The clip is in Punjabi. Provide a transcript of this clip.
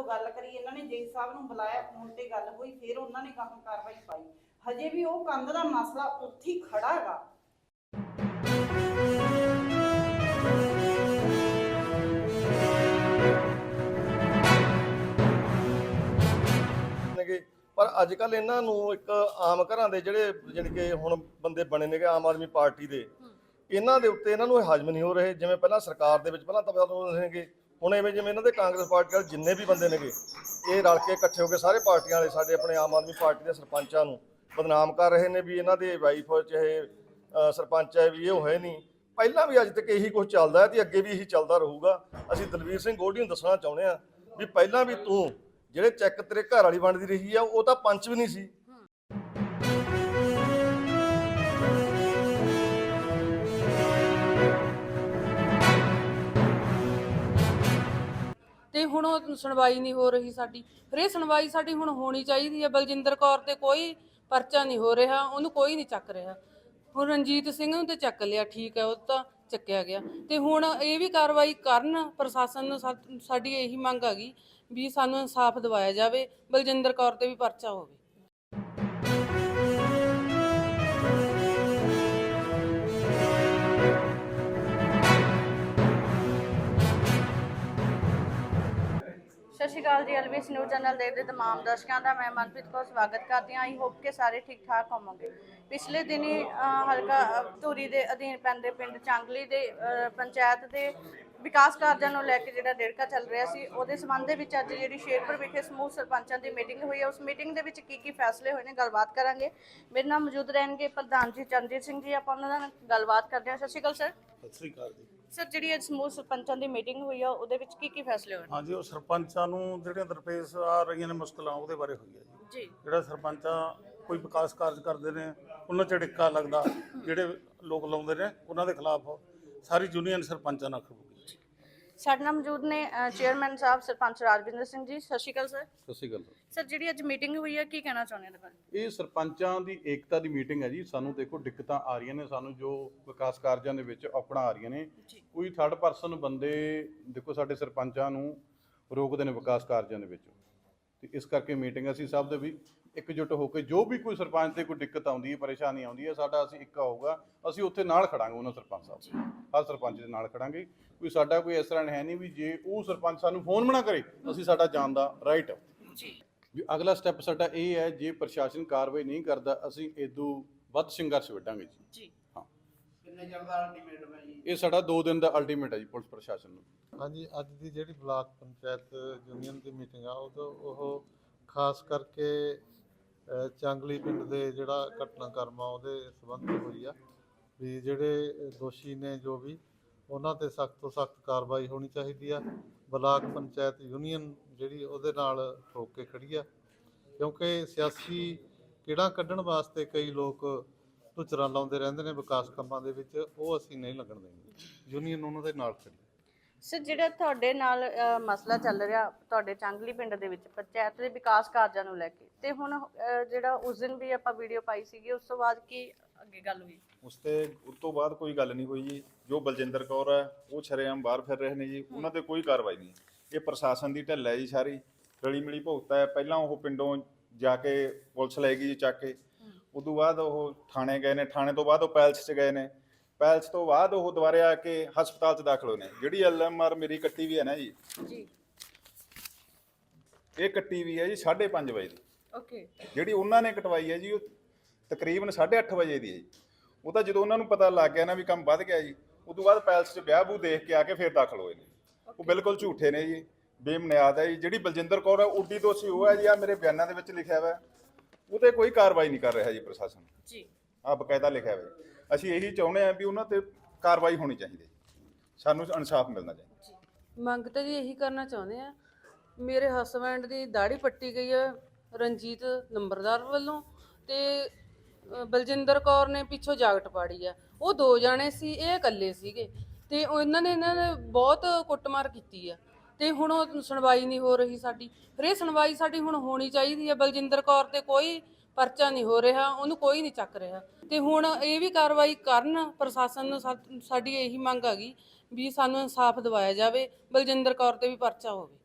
ਜਦੋਂ ਗੱਲ ਕਰੀ ਇਹਨਾਂ ਨੇ ਜੇਈ ਸਾਹਿਬ ਨੂੰ ਬੁਲਾਇਆ ਫੋਨ ਤੇ ਗੱਲ ਹੋਈ ਫਿਰ ਉਹਨਾਂ ਨੇ ਕੰਮ ਕਾਰਵਾਈ ਪਾਈ। ਹਜੇ ਵੀ ਉਹ ਕੰਧ ਦਾ ਮਸਲਾ ਉੱਥੇ ਹੀ ਖੜਾ ਹੈਗਾ। ਨੇਗੇ। ਪਰ ਅੱਜ ਕੱਲ ਇਹਨਾਂ ਨੂੰ ਇੱਕ ਆਮ ਘਰਾਂ ਦੇ ਜਿਹੜੇ ਜਾਣੀ ਕਿ ਹੁਣ ਬੰਦੇ ਬਣੇ ਨੇਗੇ ਆਮ ਆਦਮੀ ਪਾਰਟੀ ਦੇ ਇਹਨਾਂ ਦੇ ਉੱਤੇ ਇਹਨਾਂ ਨੂੰ ਇਹ ਹਜਮ ਨਹੀਂ ਹੋ ਰਹੇ। ਜਿਵੇਂ ਪਹਿਲਾਂ ਸਰਕਾਰ ਦੇ ਵਿੱਚ ਪਹਿਲਾਂ ਤਾਂ ਬਦਲ ਨੇਗੇ ਹੁਣ ਐਵੇਂ ਜਿਵੇਂ ਇਹਨਾਂ ਦੇ ਕਾਂਗਰਸ ਪਾਰਟੀ ਵਾਲੇ ਜਿੰਨੇ ਵੀ ਬੰਦੇ ਨੇਗੇ, ਇਹ ਰਲ ਕੇ ਇਕੱਠੇ ਹੋ ਕੇ ਸਾਰੇ ਪਾਰਟੀਆਂ ਵਾਲੇ ਸਾਡੇ ਆਪਣੇ ਆਮ ਆਦਮੀ ਪਾਰਟੀ ਦੇ ਸਰਪੰਚਾਂ ਨੂੰ ਬਦਨਾਮ ਕਰ ਰਹੇ ਨੇ ਵੀ ਇਹਨਾਂ ਦੇ ਵਾਈਫ ਚਾਹੇ ਸਰਪੰਚ ਹੈ ਵੀ ਇਹ ਹੋਏ ਨਹੀਂ। ਪਹਿਲਾਂ ਵੀ ਅੱਜ ਤੱਕ ਇਹੀ ਕੁਝ ਚੱਲਦਾ ਹੈ ਤੇ ਅੱਗੇ ਵੀ ਇਹੀ ਚੱਲਦਾ ਰਹੂਗਾ। ਅਸੀਂ ਦਲਵੀਰ ਸਿੰਘ ਗੋਲਡੀ ਨੂੰ ਦੱਸਣਾ ਚਾਹੁੰਦੇ ਆ ਵੀ ਪਹਿਲਾਂ ਵੀ ਤੂੰ ਜਿਹੜੇ ਚੈੱਕ ਤੇਰੇ ਘਰ ਵਾਲੀ ਬਣਦੀ ਰਹੀ ਆ, ਉਹ ਤਾਂ ਪੰਚ ਵੀ ਨਹੀਂ ਸੀ। ਹੁਣ ਉਹ ਸੁਣਵਾਈ ਨਹੀਂ ਹੋ ਰਹੀ ਸਾਡੀ। ਫਿਰ ਇਹ ਸੁਣਵਾਈ ਸਾਡੀ ਹੁਣ ਹੋਣੀ ਚਾਹੀਦੀ ਹੈ। ਬਲਜਿੰਦਰ ਕੌਰ ਤੇ ਕੋਈ ਪਰਚਾ ਨਹੀਂ ਹੋ ਰਿਹਾ। ਉਹਨੂੰ ਕੋਈ ਨਹੀਂ ਚੱਕ ਰਿਹਾ। ਹੁਣ ਰਣਜੀਤ ਸਿੰਘ ਨੂੰ ਤੇ ਚੱਕ ਲਿਆ। ਠੀਕ ਹੈ, ਉਹ ਤਾਂ ਚੱਕਿਆ ਗਿਆ। ਤੇ ਹੁਣ ਇਹ ਵੀ ਕਾਰਵਾਈ ਕਰਨ ਪ੍ਰਸ਼ਾਸਨ ਨੂੰ ਸਾ- ਸਾਡੀ ਇਹੀ ਮੰਗ ਹੈਗੀ ਵੀ ਸਾਨੂੰ ਇਨਸਾਫ ਦਿਵਾਇਆ ਜਾਵੇ। ਬਲਜਿੰਦਰ ਕੌਰ ਤੇ ਵੀ ਪਰਚਾ ਹੋਵੇ। ਅਕਾਲ ਜੀ ਐਲਬੀਐਸ ਨਿਊਜ਼ ਚੈਨਲ ਦੇਖਦੇ ਤਮਾਮ ਦਰਸ਼ਕਾਂ ਦਾ ਮੈਂ ਮਨਪ੍ਰੀਤ ਕੌਰ ਸਵਾਗਤ ਕਰਦੀ ਹਾਂ। ਆਈ ਹੋਪ ਕਿ ਸਾਰੇ ਠੀਕ ਠਾਕ ਹੋਵੋਗੇ। ਪਿਛਲੇ ਦਿਨੀ ਹਲਕਾ ਧੂਰੀ ਦੇ ਅਧੀਨ ਪੈਂਦੇ ਪਿੰਡ ਚਾਂਗਲੀ ਦੇ ਪੰਚਾਇਤ ਦੇ ਵਿਕਾਸ ਕਾਰਜਾਂ ਨੂੰ ਲੈ ਕੇ ਜਿਹੜਾ ਡੇੜਕਾ ਚੱਲ ਰਿਹਾ ਸੀ, ਉਹਦੇ ਸੰਬੰਧ ਦੇ ਵਿੱਚ ਅੱਜ ਜਿਹੜੀ ਸ਼ੇਰਪੁਰ ਵਿਖੇ ਸਮੂਹ ਸਰਪੰਚਾਂ ਦੀ ਮੀਟਿੰਗ ਹੋਈ ਹੈ। ਉਸ ਮੀਟਿੰਗ ਦੇ ਵਿੱਚ ਕੀ ਕੀ ਫੈਸਲੇ ਹੋਏ ਨੇ, ਗੱਲਬਾਤ ਕਰਾਂਗੇ। ਮੇਰੇ ਨਾਲ ਮੌਜੂਦ ਰਹਿਣਗੇ ਪ੍ਰਧਾਨ ਜੀ ਚਰਨਜੀਤ ਸਿੰਘ ਜੀ। ਆਪਾਂ ਉਹਨਾਂ ਨਾਲ ਗੱਲਬਾਤ ਕਰਦੇ ਹਾਂ। ਸਤਿ ਸ਼੍ਰੀ ਅਕਾਲ, ਸਰ। ਸਤਿ ਸ੍ਰੀ ਅਕਾਲ ਜੀ। ਸਰ ਜਿਹੜੀ ਅੱਜ ਸਮੂਹ ਸਰਪੰਚਾਂ ਦੀ ਮੀਟਿੰਗ ਹੋਈ ਆ ਉਹਦੇ ਵਿੱਚ ਕੀ ਕੀ ਫੈਸਲੇ ਹੋਏ ਹਾਂਜੀ ਉਹ ਸਰਪੰਚਾਂ ਨੂੰ ਜਿਹੜੀਆਂ ਦਰਪੇਸ਼ ਆ ਰਹੀਆਂ ਨੇ ਮੁਸ਼ਕਲਾਂ ਉਹਦੇ ਬਾਰੇ ਹੋਈ ਹੈ ਜੀ। ਜਿਹੜਾ ਸਰਪੰਚਾਂ ਕੋਈ ਵਿਕਾਸ ਕਾਰਜ ਕਰਦੇ ਨੇ ਉਹਨਾਂ 'ਚ ਡਿੱਕਾ ਲੱਗਦਾ ਜਿਹੜੇ ਲੋਕ ਲਾਉਂਦੇ ਨੇ ਉਹਨਾਂ ਦੇ ਖਿਲਾਫ ਸਾਰੀ ਯੂਨੀਅਨ ਸਰਪੰਚਾਂ ਨਾਲ ਖੜੂਗੀ ਸਾਡੇ ਨਾਲ ਮੌਜੂਦ ਨੇ ਚੇਅਰਮੈਨ ਸਾਹਿਬ ਸਰਪੰਚ ਰਾਜਵਿੰਦਰ ਸਿੰਘ ਜੀ। ਸਤਿ ਸ਼੍ਰੀ ਅਕਾਲ ਸਰ ਸਤਿ ਸ਼੍ਰੀ ਅਕਾਲ ਸਰ ਜਿਹੜੀ ਅੱਜ ਮੀਟਿੰਗ ਹੋਈ ਹੈ ਕੀ ਕਹਿਣਾ ਚਾਹੁੰਦੇ ਹੋ ਇਹਦੇ ਬਾਰੇ? ਇਹ ਸਰਪੰਚਾਂ ਦੀ ਏਕਤਾ ਦੀ ਮੀਟਿੰਗ ਹੈ ਜੀ। ਸਾਨੂੰ ਦੇਖੋ ਦਿੱਕਤਾਂ ਆ ਰਹੀਆਂ ਨੇ। ਸਾਨੂੰ ਜੋ ਵਿਕਾਸ ਕਾਰਜਾਂ ਦੇ ਵਿੱਚ ਔਕੜਾਂ ਆ ਰਹੀਆਂ ਨੇ। ਕੋਈ ਥਰਡ ਪਰਸਨ ਬੰਦੇ ਦੇਖੋ ਸਾਡੇ ਸਰਪੰਚਾਂ ਨੂੰ ਰੋਕਦੇ ਨੇ ਵਿਕਾਸ ਕਾਰਜਾਂ ਦੇ ਵਿੱਚ। ਤੇ ਇਸ ਕਰਕੇ ਮੀਟਿੰਗ ਅਸੀਂ ਸਭ ਦੇ ਵੀ ਇਕਜੁੱਟ ਹੋ ਕੇ ਜੋ ਵੀ ਕੋਈ ਸਰਪੰਚ ਤੇ ਕੋਈ ਦਿੱਕਤ ਆਉਂਦੀ ਹੈ ਪਰੇਸ਼ਾਨੀ ਆਉਂਦੀ ਹੈ ਸਾਡਾ ਅਸੀਂ ਇੱਕ ਹੋਊਗਾ ਅਸੀਂ ਉੱਥੇ ਨਾਲ ਖੜਾਂਗੇ ਉਹਨਾਂ ਸਰਪੰਚ ਸਾਹਿਬ ਦੇ ਹਰ ਸਰਪੰਚ ਦੇ ਨਾਲ ਖੜਾਂਗੇ। ਕੋਈ ਸਾਡਾ ਕੋਈ ਇਸ ਤਰ੍ਹਾਂ ਹੈ ਨਹੀਂ ਵੀ ਜੇ ਉਹ ਸਰਪੰਚ ਸਾਨੂੰ ਫੋਨ ਬਣਾ ਕਰੇ ਅਸੀਂ ਸਾਡਾ ਜਾਣ ਦਾ ਰਾਈਟ ਹੈ ਵੀ ਅਗਲਾ ਸਟੈਪ ਸਾਡਾ ਇਹ ਹੈ ਜੇ ਪ੍ਰਸ਼ਾਸਨ ਕਾਰਵਾਈ ਨਹੀਂ ਕਰਦਾ ਅਸੀਂ ਇਦੋਂ ਵੱਧ ਸੰਘਰਸ਼ ਵਿੱਢਾਂਗੇ ਜੀ। ਜੀ। ਕਿੰਨੇ ਚਿਰ ਦਾ ਅਲਟੀਮੇਟਮ ਹੈ ਜੀ? ਇਹ ਸਾਡਾ 2 ਦਿਨ ਦਾ ਅਲਟੀਮੇਟ ਹੈ ਜੀ ਪੁਲਿਸ ਪ੍ਰਸ਼ਾਸਨ ਨੂੰ। ਹਾਂਜੀ ਅੱਜ ਦੀ ਜਿਹੜੀ ਬਲਾਕ ਪੰਚਾਇਤ ਯੂਨੀਅਨ ਦੀ ਮੀਟਿੰਗ ਆ ਉਹ ਉਹ ਖਾਸ ਕਰਕੇ ਅ, ਚਾਂਗਲੀ ਪਿੰਡ ਦੇ ਜਿਹੜਾ ਘਟਨਾਕ੍ਰਮ ਆ ਉਹਦੇ ਸੰਬੰਧ ਵਿੱਚ ਹੋਈ ਆ ਵੀ ਜਿਹੜੇ ਦੋਸ਼ੀ ਨੇ ਜੋ ਵੀ ਉਹਨਾਂ ਤੇ ਸਖਤ ਤੋਂ ਸਖਤ ਕਾਰਵਾਈ ਹੋਣੀ ਚਾਹੀਦੀ ਆ। ਬਲਾਕ ਪੰਚਾਇਤ ਯੂਨੀਅਨ ਜਿਹੜੀ ਉਹਦੇ ਨਾਲ ਠੋਕ ਕੇ ਖੜੀ ਆ। ਕਿਉਂਕਿ ਸਿਆਸੀ ਕਿਹੜਾ ਕੱਢਣ ਵਾਸਤੇ ਕਈ ਲੋਕ ਧੁਚਰਾਂ ਲਾਉਂਦੇ ਰਹਿੰਦੇ ਨੇ ਵਿਕਾਸ ਕੰਮਾਂ ਦੇ ਵਿੱਚ ਉਹ ਅਸੀਂ ਨਹੀਂ ਲੱਗਣ ਦੇਵਾਂਗੇ ਯੂਨੀਅਨ ਉਹਨਾਂ ਦੇ ਨਾਲ ਖੜੀ ਸਰ ਜਿਹੜਾ ਤੁਹਾਡੇ ਨਾਲ ਅ, ਮਸਲਾ ਚੱਲ ਰਿਹਾ ਤੁਹਾਡੇ ਚਾਂਗਲੀ ਪਿੰਡ ਦੇ ਵਿੱਚ ਪੰਚਾਇਤ ਦੇ ਵਿਕਾਸ ਕਾਰਜਾਂ ਨੂੰ ਲੈ ਕੇ ਤੇ ਹੁਣ ਅ, ਜਿਹੜਾ ਉਸ ਦਿਨ ਵੀ ਆਪਾਂ ਵੀਡੀਓ ਪਾਈ ਸੀਗੀ ਉਸ ਤੋਂ ਬਾਅਦ ਕੀ ਅੱਗੇ ਗੱਲ ਹੋਈ? ਉਸ ਤੇ ਉਸ ਤੋਂ ਬਾਅਦ ਕੋਈ ਗੱਲ ਨਹੀਂ ਹੋਈ ਜੀ। ਜੋ ਬਲਜਿੰਦਰ ਕੌਰ ਹੈ ਉਹ ਸ਼ਰੇਆਮ ਬਾਹਰ ਫਿਰ ਰਹੇ ਨੇ ਜੀ। ਉਹਨਾਂ ਤੇ ਕੋਈ ਕਾਰਵਾਈ ਨਹੀਂ। ਇਹ ਪ੍ਰਸ਼ਾਸਨ ਦੀ ਢਿੱਲ ਹੈ ਜੀ ਸਾਰੀ। ਰਲੀ ਮਿਲੀ ਭੁਗਤਾ ਹੈ। ਪਹਿਲਾਂ ਉਹ ਪਿੰਡੋਂ ਜਾ ਕੇ ਪੁਲਿਸ ਲੈ ਗਈ ਜੀ ਚੱਕ ਕੇ। ਉਦੋਂ ਬਾਅਦ ਉਹ ਥਾਣੇ ਗਏ ਨੇ ਥਾਣੇ ਤੋਂ ਬਾਅਦ ਉਹ ਪੈਲਸ 'ਚ ਗਏ ਨੇ। ਪੈਲਸ ਤੋਂ ਬਾਅਦ ਉਹ ਦੁਬਾਰੇ ਆ ਕੇ ਹਸਪਤਾਲ 'ਚ ਦਾਖਲ ਹੋਏ ਨੇ। ਜਿਹੜੀ ਐਲਐਮਆਰ ਮੇਰੀ ਕੱਟੀ ਵੀ ਹੈ ਨਾ ਜੀ। ਜੀ। ਇਹ ਕੱਟੀ ਵੀ ਹੈ ਜੀ 5:30 ਵਜੇ ਦੀ। ਓਕੇ। ਜਿਹੜੀ ਉਹਨਾਂ ਨੇ ਕਟਵਾਈ ਹੈ ਜੀ ਉਹ ਤਕਰੀਬਨ 8:30 ਵਜੇ ਦੀ ਹੈ ਜੀ। ਉਹ ਤਾਂ ਜਦੋਂ ਉਹਨਾਂ ਨੂੰ ਪਤਾ ਲੱਗ ਗਿਆ ਨਾ ਵੀ ਕੰਮ ਵੱਧ ਗਿਆ ਜੀ ਉਦੋਂ ਬਾਅਦ ਪੈਲਸ 'ਚ ਵਿਆਹ ਬੂ ਦੇਖ ਕੇ ਆ ਕੇ ਫਿਰ ਦਾਖਲ ਹੋਏ ਨੇ। ਉਹ ਬਿਲਕੁਲ ਝੂਠੇ ਨੇ ਜੀ ਬੇਮਨਿਆਦ ਹੈ ਜੀ। ਜਿਹੜੀ ਬਲਜਿੰਦਰ ਕੌਰ ਹੈ ਉੱਡੀ ਦੋਸ਼ੀ ਉਹ ਹੈ ਜੀ ਆ ਮੇਰੇ ਬਿਆਨਾਂ ਦੇ ਵਿੱਚ ਲਿਖਿਆ ਹੋਇਆ ਉਹਤੇ ਕੋਈ ਕਾਰਵਾਈ ਨਹੀਂ ਕਰ ਰਿਹਾ ਜੀ ਪ੍ਰਸ਼ਾਸਨ। ਜੀ। ਆ ਬਕਾਇਦਾ ਲਿਖਿਆ ਹੋਇਆ ਜੀ। ਅਸੀਂ ਇਹੀ ਚਾਹੁੰਦੇ ਹਾਂ ਵੀ ਉਹਨਾਂ ਤੇ ਕਾਰਵਾਈ ਹੋਣੀ ਚਾਹੀਦੀ ਹੈ ਸਾਨੂੰ ਇਨਸਾਫ ਮਿਲਣਾ ਚਾਹੀਦਾ। ਮੰਗ ਤਾਂ ਜੀ ਇਹੀ ਕਰਨਾ ਚਾਹੁੰਦੇ ਆ ਮੇਰੇ ਹਸਬੈਂਡ ਦੀ ਦਾੜੀ ਪੱਟੀ ਗਈ ਹੈ ਰਣਜੀਤ ਨੰਬਰਦਾਰ ਵੱਲੋਂ ਤੇ ਅ, ਬਲਜਿੰਦਰ ਕੌਰ ਨੇ ਪਿੱਛੋਂ ਜਾਗਟ ਪਾੜੀ ਆ ਉਹ ਦੋ ਜਾਣੇ ਸੀ ਇਹ ਇਕੱਲੇ ਸੀਗੇ। ਤੇ ਉਹ ਇਹਨਾਂ ਨੇ ਇਹਨਾਂ ਨੇ ਬਹੁਤ ਕੁੱਟਮਾਰ ਕੀਤੀ ਆ ਤੇ ਹੁਣ ਉਹ ਸੁਣਵਾਈ ਨਹੀਂ ਹੋ ਰਹੀ ਸਾਡੀ। ਫਿਰ ਇਹ ਸੁਣਵਾਈ ਸਾਡੀ ਹੁਣ ਹੋਣੀ ਚਾਹੀਦੀ ਹੈ। ਬਲਜਿੰਦਰ ਕੌਰ ਤੇ ਕੋਈ ਪਰਚਾ ਨਹੀਂ ਹੋ ਰਿਹਾ। ਉਹਨੂੰ ਕੋਈ ਨਹੀਂ ਚੱਕ ਰਿਹਾ। ਤੇ ਹੁਣ ਇਹ ਵੀ ਕਾਰਵਾਈ ਕਰਨ ਪ੍ਰਸ਼ਾਸਨ ਨੂੰ ਸਾ- ਸਾਡੀ ਇਹੀ ਮੰਗ ਹੈਗੀ ਵੀ ਸਾਨੂੰ ਇਨਸਾਫ ਦਿਵਾਇਆ ਜਾਵੇ। ਬਲਜਿੰਦਰ ਕੌਰ ਤੇ ਵੀ ਪਰਚਾ ਹੋਵੇ।